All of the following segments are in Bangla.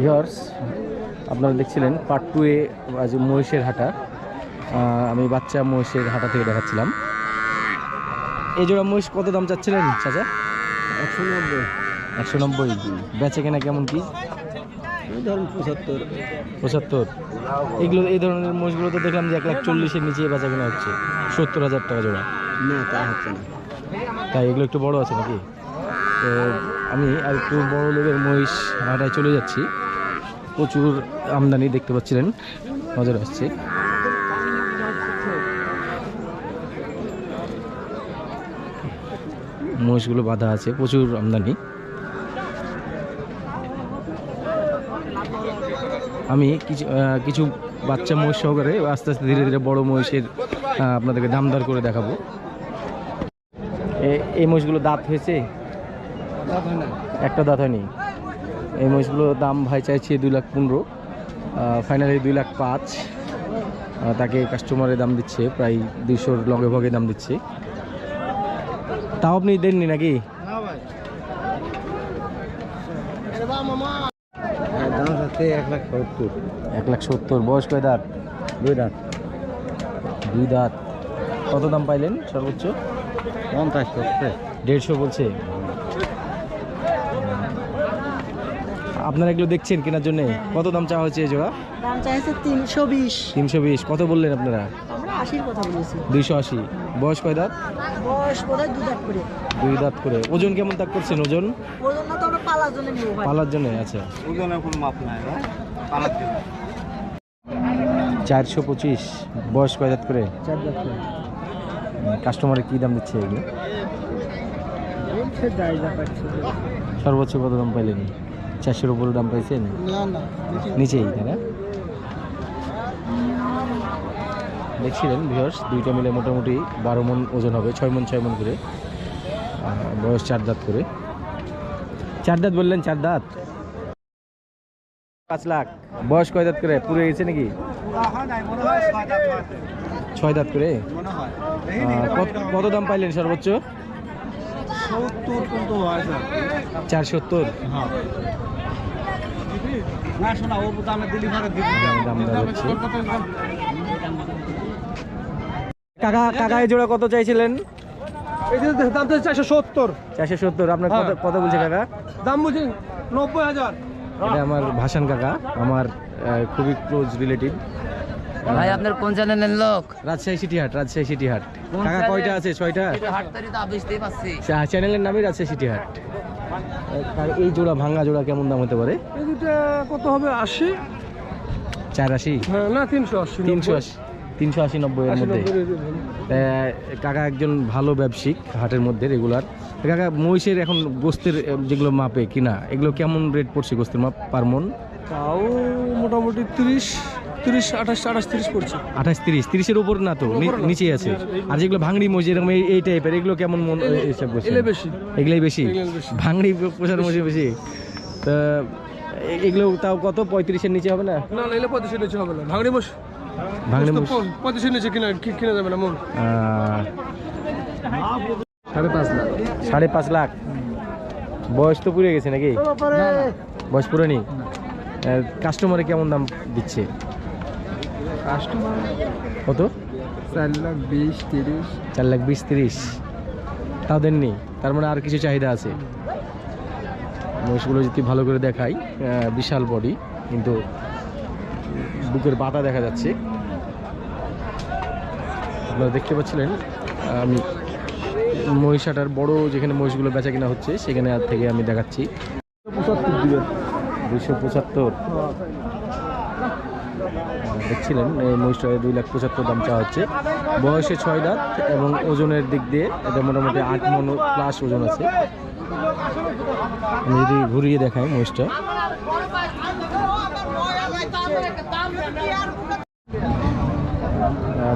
ভিওর্স আপনারা দেখছিলেন পার্ট টু এ আজ মহিষের হাটা। আমি বাচ্চা মহিষের হাটা থেকে দেখাচ্ছিলাম। এই জোড়া মহিষ কত দাম চাচ্ছিলেন চাচা? একশো নব্বই। একশো নব্বই বেচে কেনা কেমন কি? ধরুন পঁচাত্তর। পঁচাত্তর। এগুলো এই ধরনের মহিষগুলো তো দেখলাম যে এক লাখ চল্লিশের নিচে বেচা কেনা হচ্ছে। সত্তর হাজার টাকা জোড়া। না তা হচ্ছে না। তাই এগুলো একটু বড় আছে নাকি? তো আমি আর একটু বড় লেগের মহিষ হাটায় চলে যাচ্ছি। প্রচুর আমদানি দেখতে পাচ্ছিলেন। নজর আসছে। মহিষগুলো বাঁধা আছে, প্রচুর আমদানি। আমি কিছু কিছু বাচ্চা মহিষ সহকারে আস্তে আস্তে ধীরে ধীরে বড় মহিষের আপনাদেরকে দামদার করে দেখাবো। এই মহিষগুলো দাঁত হয়েছে? একটা দাঁত হয়নি। এই মহিষগুলোর দাম ভাই চাইছে দুই লাখ পনেরো। ফাইনালি দুই লাখ পাঁচ। তাকে কাস্টমারের দাম দিচ্ছে প্রায় দুইশোর লগে ভগে দাম দিচ্ছে। তাও আপনি দেননি নাকি? এক লাখ সত্তর। বয়স কয় দাঁত? দুই দাঁত। দুই দাঁত। কত দাম পাইলেন সর্বোচ্চ? পঞ্চাশ। দেড়শো বলছে। আপনারা এগুলো দেখছেন কেনার জন্য? কত দাম চাওয়া হচ্ছে এই জোড়া? দাম চাইছে তিনশো বিশ। তিনশো বিশ। কত বললেন আপনারা? আমরা আশির কথা বলেছি। দুইশো আশি। বয়স কয় দাঁত? বয়স বোধহয় দু দাঁত করে। দুই দাঁত করে। ওজন কেমন তাক করছেন? ওজন? ওর জন্য তো আমরা পালার জন্য নিব ভাই। পালার জন্য আচ্ছা। ওজনে কোনো মাপ নাই পালার জন্য। চারশো পঁচিশ। বয়স কয় দাঁত করে? চার দাঁত করে। কাস্টমারে কী দাম দিচ্ছে এগুলো? সর্বোচ্চ কত দাম পাইলেন? চারশোর উপরে দাম না? নিচেই। না? দেখছিলেন ভিউয়ার্স দুইটা মিলে মোটামুটি বারো মন ওজন হবে ছয় মন ছয় মন করে। বয়স চার দাঁত করে। চার দাঁত বললেন চার দাঁত? পাঁচ লাখ। বয়স কয় দাঁত করে? পুরো গেছে নাকি? ছয় দাঁত করে? কত- কত দাম পাইলেন সর্বোচ্চ? হয় চার সত্তর? না শোনা ও দামে হচ্ছে কাকা কাকা এই জোড়া কত চাইছিলেন? দাম তো চারশো সত্তর। চারশো সত্তর আপনার কত হ্যাঁ। কত বলছে কাকা? দাম বুঝি নব্বই হাজার। এটা আমার ভাসান কাকা আমার খুবই ক্লোজ রিলেটিভ ভাই আপনার কোন চ্যানেলের লোক? রাজশাহী সিটি হাট রাজশাহী সিটি হাট কাকা কয়টা আছে ছয়টা? হাটতারি তো বুঝতেই পারছি চা- চ্যানেলের নামই রাজশাহী সিটি হাট এই জোড়া ভাঙ্গা জোড়া কেমন দাম হতে পারে? এই দুটা কত হবে আশি? চার আশি হ্যাঁ না তিনশো আশি তিনশো আশি তিনশো আশি নব্বই এর মধ্যে। কাকা একজন ভালো ব্যবসায়িক হাটের মধ্যে রেগুলার। কাকা মহিষের এখন গোস্তের যেগুলো মাপে কিনা এগুলো কেমন রেট পড়ছে গোস্তের মাপ পার মন? তাও মোটামুটি তিরিশ তিরিশ আঠাশ আঠাশ তিরিশ পড়ছে। আঠাশ তিরিশ তিরিশের উপর না তো নিচেই আছে। আর যেগুলো ভাঙড়ি মহিষ এরকম এই- টাইপের এগুলো কেমন মন হিসাব করছে এগুলাই বেশি? ভাঙড়ি পোষার মহিষ বেশি? তা এগুলো তাও কত? পঁয়ত্রিশের নিচে হবে না? না না এলে পঁয়ত্রিশের নিচে হবে না। ভাঙড়ি বস। ভাঙড়ি মহিষ পঁয়ত্রিশের নিচে কিনা কিনা যাবে না মন? সাড়ে পাঁচ লাখ। সাড়ে পাঁচ লাখ। বয়স তো পুড়ে গেছে নাকি? বয়স পুরোনি? কাস্টমারে কেমন দাম দিচ্ছে? কাস্টমার কত? চার লাখ বিশ তিরিশ। চার লাখ বিশ তিরিশ। তাও দেননি? তার মানে আর কিছু চাহিদা আছে? মহিষগুলো যদি ভালো করে দেখাই বিশাল বডি, কিন্তু বুকের বাতা দেখা যাচ্ছে। আপনারা দেখতে পাচ্ছিলেন, আমি মহিষাটার বড় যেখানে মহিষগুলো বেচা কিনা হচ্ছে, সেখানে থেকে আমি দেখাচ্ছি। দুইশো পঁচাত্তর। দেখছিলেন, এই মহিষটা দুই লাখ পঁচাত্তর দাম চাওয়া হচ্ছে। বয়সে ছয় দাঁত এবং ওজনের দিক দিয়ে এটা মোটামুটি আট মন প্লাস ওজন আছে। আমি যদি ঘুরিয়ে দেখাই মহিষটা।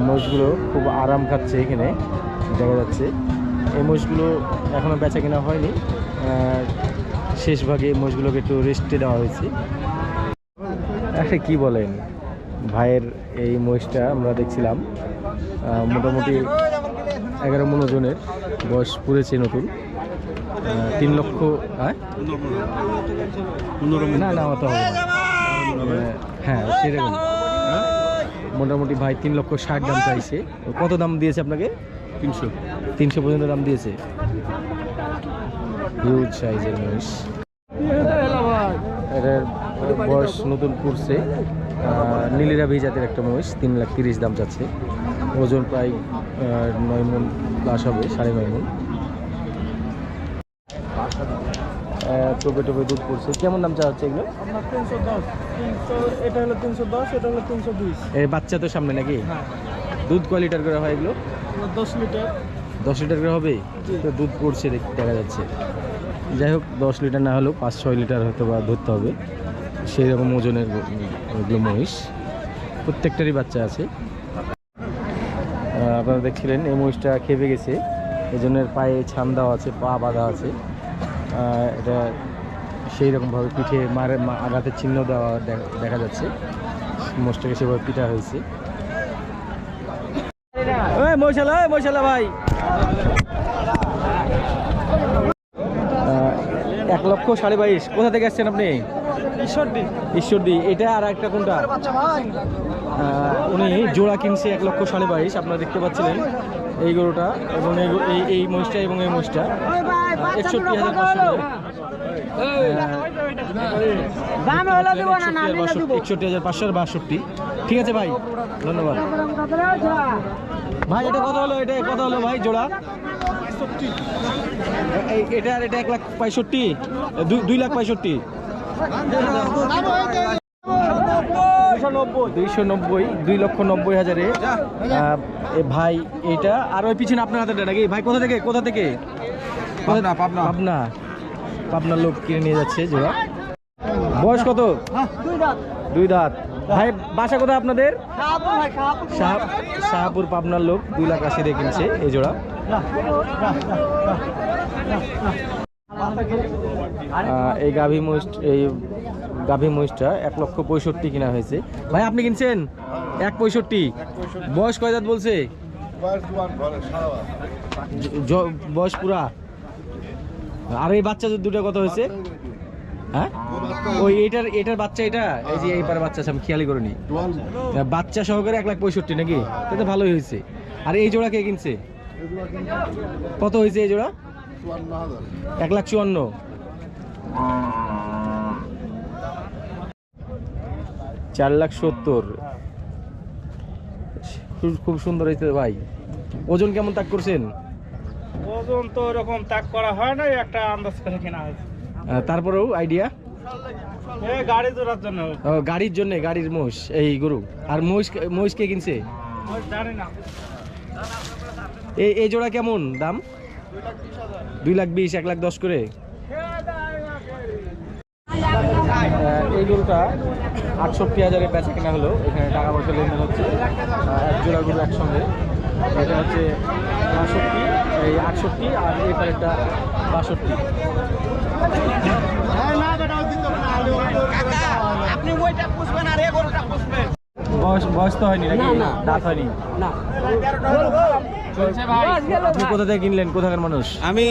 মহিষগুলো খুব আরাম খাচ্ছে এখানে, দেখা যাচ্ছে। এই মহিষগুলো এখনও বেচা কেনা হয়নি। শেষ ভাগে মহিষগুলোকে একটু রেস্টে দেওয়া হয়েছে। আরে কি বলেন, ভাইয়ের এই মহিষটা আমরা দেখছিলাম। মোটামুটি এগারো মন ওজনের বয়স পড়েছে নতুন। তিন লক্ষ হ্যাঁ? না না অত হবে না। আহ, হ্যাঁ সেরকম মোটামুটি ভাই তিন লক্ষ ষাট দাম চাইছে। কত দাম দিয়েছে আপনাকে? তিনশো। তিনশো পর্যন্ত দাম দিয়েছে। হিউজ সাইজের এটার বয়স নতুন পড়ছে আহ, নীলিরাভি জাতের একটা মহিষ তিন লাখ তিরিশ দাম যাচ্ছে ওজন প্রায় নয় মন প্লাস হবে সাড়ে নয় মন। টোপে টোপে দুধ পড়ছে। কেমন দাম চাওয়া হচ্ছে এগুলো? দশ। এটা হলো তিনশো দশ এটা হলো তিনশো বিশ। এই বাচ্চা তো সামনে নাকি? হ্যাঁ। দুধ কয় লিটার করে হয় এগুলো? দশ লিটার। দশ লিটার করে হবে। তো দুধ পড়ছে দেখ- দেখা যাচ্ছে। যাই হোক দশ লিটার না হলেও পাঁচ ছয় লিটার হয়তো বা ধরতে হবে। সেই রকম ওজনের ওগুলো মহিষ। প্রত্যেকটারই বাচ্চা আছে। আপনারা দেখছিলেন এই মহিষটা খেপে গেছে। এই জন্য পায়ে ছান দেওয়া আছে পা বাঁধা আছে। এটা সেই রকমভাবে পিঠে মারে আঘাতের চিহ্ন দেওয়া দেখা- যাচ্ছে। মোষটাকে সেভাবে পিঠা হয়েছে। মশালা মশালা ভাই। এক লক্ষ সাড়ে বাইশ কোথা থেকে আসছেন আপনি? ঈশ্বরদি। ঈশ্বরদি এটা আর একটা কোনটা? উনি জোড়া কিনছে এক লক্ষ সাড়ে বাইশ আপনারা দেখতে পাচ্ছিলেন এই গরুটা এবং এই এই এই মহিষটা এবং এই মহিষটা। একষট্টি হাজার পাঁচশো একষট্টি হাজার পাঁচশো আর বাষট্টি। ঠিক আছে ভাই ধন্যবাদ। ভাই এটা কত হলো? এটা কত হলো ভাই জোড়া? এই এটা আর এটা এক লাখ পঁয়ষট্টি। দুই- লাখ পঁয়ষট্টি। দুইশো নব্বই দুই লক্ষ নব্বই হাজারে। ভাই এইটা আর ওই পিছনে আপনার হাতে নাকি? ভাই কোথা থেকে? কোথা থেকে? পাবনা পাবনা। পাবনা। পাবনার লোক কিনে নিয়ে যাচ্ছে জোড়া। বয়স কত? দুই দাঁত। ভাই বাসা কোথায় আপনাদের? শাহ শাহপুর পাবনার লোক দুই লাখ আশি দিয়ে কিনছে এই জোড়া। আহ, এই গাভী মহিষ এই গাভী মহিষটা এক লক্ষ পঁয়ষট্টি কিনা হয়েছে। ভাই আপনি কিনছেন? এক পঁয়ষট্টি। বয়স কয় দাঁত বলছে? বয়স পুরা? আর এই বাচ্চা দুটো কত হয়েছে? হ্যাঁ? ওই এটার বাচ্চা এটা? এই যে এইবার বাচ্চা আছে, আমি বাচ্চা সহকারে এক লাখ পঁয়ষট্টি নাকি? তাতে ভালোই হয়েছে। আর এই জোড়া কে কিনছে? কত হয়েছে এই জোড়া? এক লাখ চুয়ান্ন। চার লাখ সত্তর। খুব- খুব সুন্দর হয়েছে ভাই। ওজন কেমন তাক করছেন? ওজন তো ওরকম তাক করা হয় না একটা আন্দাজ করে কেনা হয়েছে। তারপরেও আইডিয়া গাড়ি জোড়ার জন্য। গাড়ির জন্য গাড়ির মোষ এই গরু। আর মহিষ মহিষ কে কিনছে? জানি না। এই এই জোড়া কেমন দাম? দুই লাখ বিশ এক লাখ দশ করে। এই গরুটা আটষট্টি হাজারে বেচা কেনা হলো। এখানে টাকা পয়সা লেনদেন হচ্ছে। এক জোড়া গরু একসঙ্গে। এটা হচ্ছে বাষট্টি এই আটষট্টি আর এবার একটা বাষট্টি। বয়স বয়স তো হয়নি নাকি? দাঁত হয়নি? আপনি কোথা থেকে কিনলেন? কোথাকার মানুষ? আমি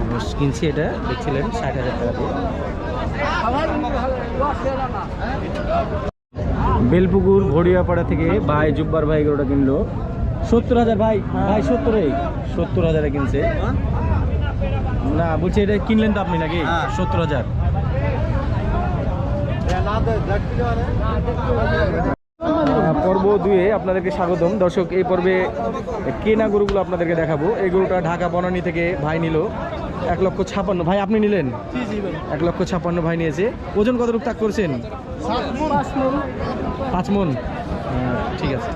মানুষ কিনছে এটা দেখছিলেন ষাট হাজার টাকা দিয়ে। বেলপুকুর ভড়িয়াপাড়া থেকে ভাই জুব্বার ভাই এগুলোটা কিনলো। সত্তর হাজার ভাই ভাই সত্তরে? সত্তর হাজারে কিনছে। না বলছি এটা কিনলেন তো আপনি নাকি? সত্তর হাজার। পর্ব দুয়ে আপনাদেরকে স্বাগতম। দর্শক এই পর্বে কেনা গরুগুলো আপনাদেরকে দেখাবো। এই গরুটা ঢাকা বনানী থেকে ভাই নিল। এক লক্ষ ছাপান্ন। ভাই আপনি নিলেন? এক লক্ষ ছাপান্ন ভাই নিয়েছে। ওজন কত তাক করছেন? পাঁচ মন? ঠিক আছে।